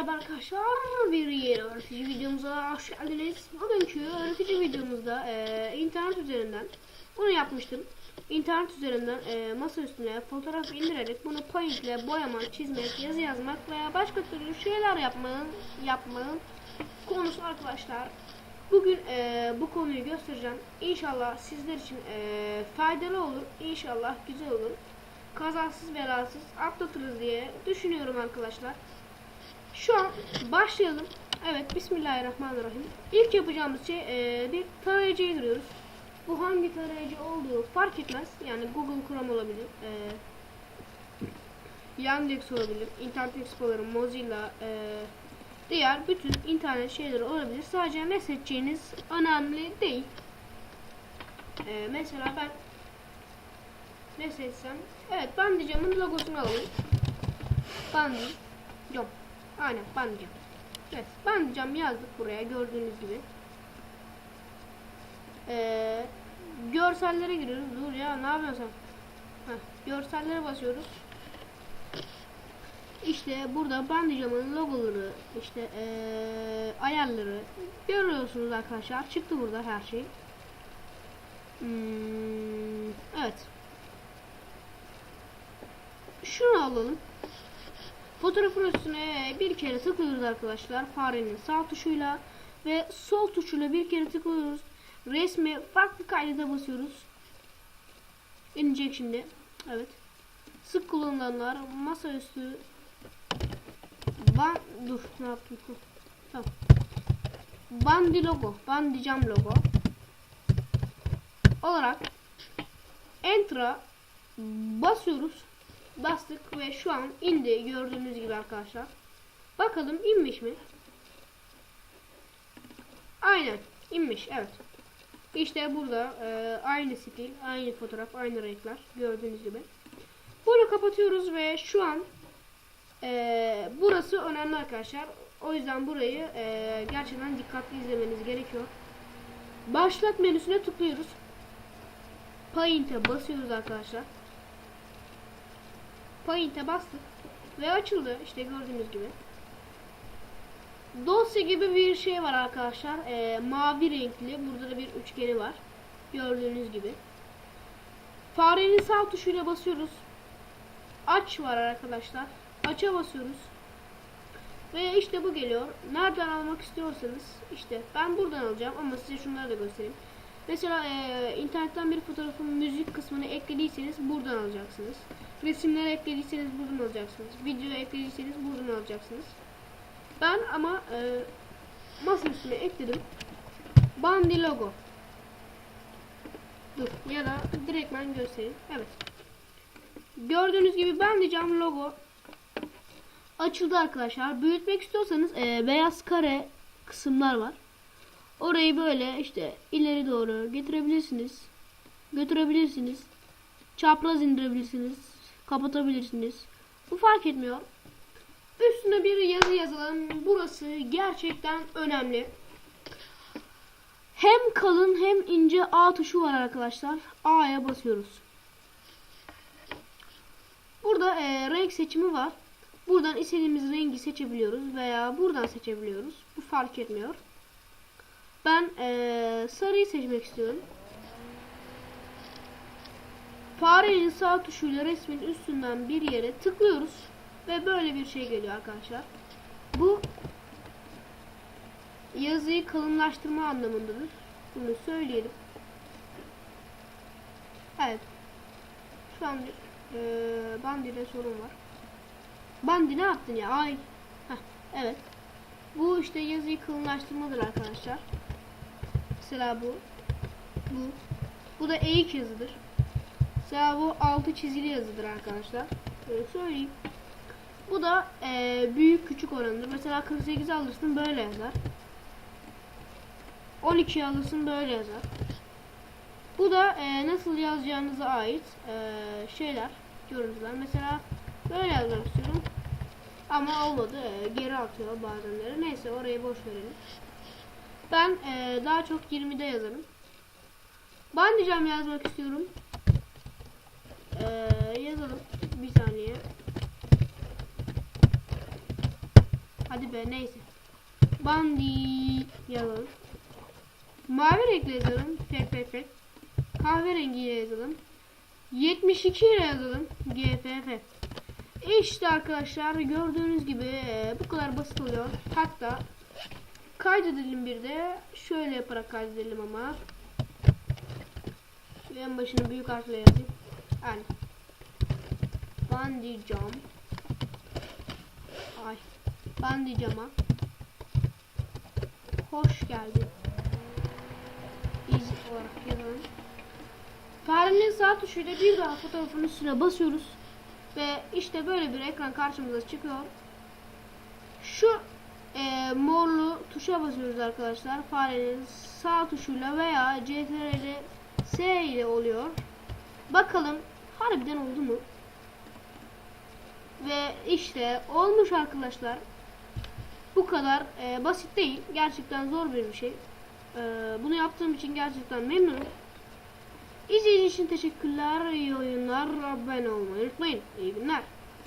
merhaba arkadaşlar. Bir yeni öğretici videomuza hoş geldiniz. Bugünkü öğretici videomuzda e, internet üzerinden bunu yapmıştım. İnternet üzerinden e, masa üstüne fotoğraf indirerek bunu paint ile boyamak, çizmek, yazı yazmak veya başka türlü şeyler yapmanın yapmanın konusu arkadaşlar. Bugün e, bu konuyu göstereceğim. İnşallah sizler için e, faydalı olur. İnşallah güzel olur. Kazasız belasız atlatırız diye düşünüyorum arkadaşlar. Şu an başlayalım. Evet Bismillahirrahmanirrahim. İlk yapacağımız şey e, bir tarayıcıya giriyoruz. Bu hangi tarayıcı olduğu fark etmez. Yani Google Chrome olabilir. E, Yandex olabilir. Internet Explorer, Mozilla, e, diğer bütün internet şeyleri olabilir. Sadece ne seçeceğiniz önemli değil. E, mesela ben ne seçsem? Evet Bandicam'ın logosunu alalım. Bandi. Yok. Aynen Bandicam. Evet Bandicam yazdık buraya gördüğünüz gibi. Ee, görsellere giriyoruz. Dur ya ne yapıyorsun? Heh, görsellere basıyoruz. İşte burada Bandicam'ın logoları, işte ee, ayarları görüyorsunuz arkadaşlar. Çıktı burada her şey. Hmm, evet. Şunu alalım. Fotoğrafın üstüne bir kere tıklıyoruz arkadaşlar farenin sağ tuşuyla ve sol tuşuyla bir kere tıklıyoruz. Resme farklı kaydede basıyoruz. İnecek şimdi. Evet. Sık kullanılanlar masaüstü ban dur ne yaptım? Tamam. Bandi logo, bandicam logo olarak Enter'a basıyoruz bastık ve şu an indi gördüğünüz gibi arkadaşlar. Bakalım inmiş mi? Aynen inmiş evet. İşte burada e, aynı stil, aynı fotoğraf, aynı renkler gördüğünüz gibi. Bunu kapatıyoruz ve şu an e, burası önemli arkadaşlar. O yüzden burayı e, gerçekten dikkatli izlemeniz gerekiyor. Başlat menüsüne tıklıyoruz. Paint'e basıyoruz arkadaşlar. Paint'e bastık ve açıldı işte gördüğünüz gibi. Dosya gibi bir şey var arkadaşlar. Ee, mavi renkli. Burada da bir üçgeni var. Gördüğünüz gibi. Farenin sağ tuşuyla basıyoruz. Aç var arkadaşlar. Aç'a basıyoruz. Ve işte bu geliyor. Nereden almak istiyorsanız işte ben buradan alacağım ama size şunları da göstereyim. Mesela e, internetten bir fotoğrafın müzik kısmını eklediyseniz buradan alacaksınız. Resimleri eklediyseniz buradan alacaksınız. Video eklediyseniz buradan alacaksınız. Ben ama e, masa üstüne ekledim. Bandi logo. Dur ya da direkt ben göstereyim. Evet. Gördüğünüz gibi Bandicam logo açıldı arkadaşlar. Büyütmek istiyorsanız e, beyaz kare kısımlar var. Orayı böyle işte ileri doğru getirebilirsiniz. Götürebilirsiniz. Çapraz indirebilirsiniz. Kapatabilirsiniz. Bu fark etmiyor. Üstüne bir yazı yazalım. Burası gerçekten önemli. Hem kalın hem ince A tuşu var arkadaşlar. A'ya basıyoruz. Burada e, renk seçimi var. Buradan istediğimiz rengi seçebiliyoruz veya buradan seçebiliyoruz. Bu fark etmiyor. Ben ee, sarıyı seçmek istiyorum. Farenin sağ tuşuyla resmin üstünden bir yere tıklıyoruz. Ve böyle bir şey geliyor arkadaşlar. Bu yazıyı kalınlaştırma anlamındadır. Bunu söyleyelim. Evet. Şu an e, Bandi'de sorun var. Bandi ne yaptın ya? Ay. Heh, evet. Bu işte yazıyı kalınlaştırmadır arkadaşlar. Mesela bu. Bu. Bu da eğik yazıdır. Mesela bu altı çizili yazıdır arkadaşlar. Böyle söyleyeyim. Bu da e, büyük küçük oranıdır. Mesela 48 alırsın böyle yazar. 12 alırsın böyle yazar. Bu da e, nasıl yazacağınıza ait e, şeyler, görüntüler. Mesela böyle yazmak istiyorum. Ama olmadı. E, geri atıyor bazenleri. Neyse orayı boş verelim. Ben e, daha çok 20'de yazarım. Bandicam yazmak istiyorum. E, yazalım. Bir saniye. Hadi be neyse. Bandi yazalım. Mavi renkle yazalım. Fek fek fek. Kahverengi ile yazalım. 72 ile yazalım. GFF. İşte arkadaşlar gördüğünüz gibi e, bu kadar basit oluyor. Hatta kaydedelim bir de. Şöyle yaparak kaydedelim ama. En başını büyük harfle yazayım. Yani. Bandi jump. Ay. Bandi cama. Hoş geldin. İz olarak yazalım. Farenin sağ tuşuyla bir daha fotoğrafın üstüne basıyoruz. Ve işte böyle bir ekran karşımıza çıkıyor. Şu e, morlu tuşa basıyoruz arkadaşlar. Farenin sağ tuşuyla veya CTRL S ile oluyor. Bakalım harbiden oldu mu? Ve işte olmuş arkadaşlar. Bu kadar e, basit değil. Gerçekten zor bir şey. E, bunu yaptığım için gerçekten memnunum. İzlediğiniz için teşekkürler. İyi oyunlar. Abone olmayı unutmayın. İyi günler.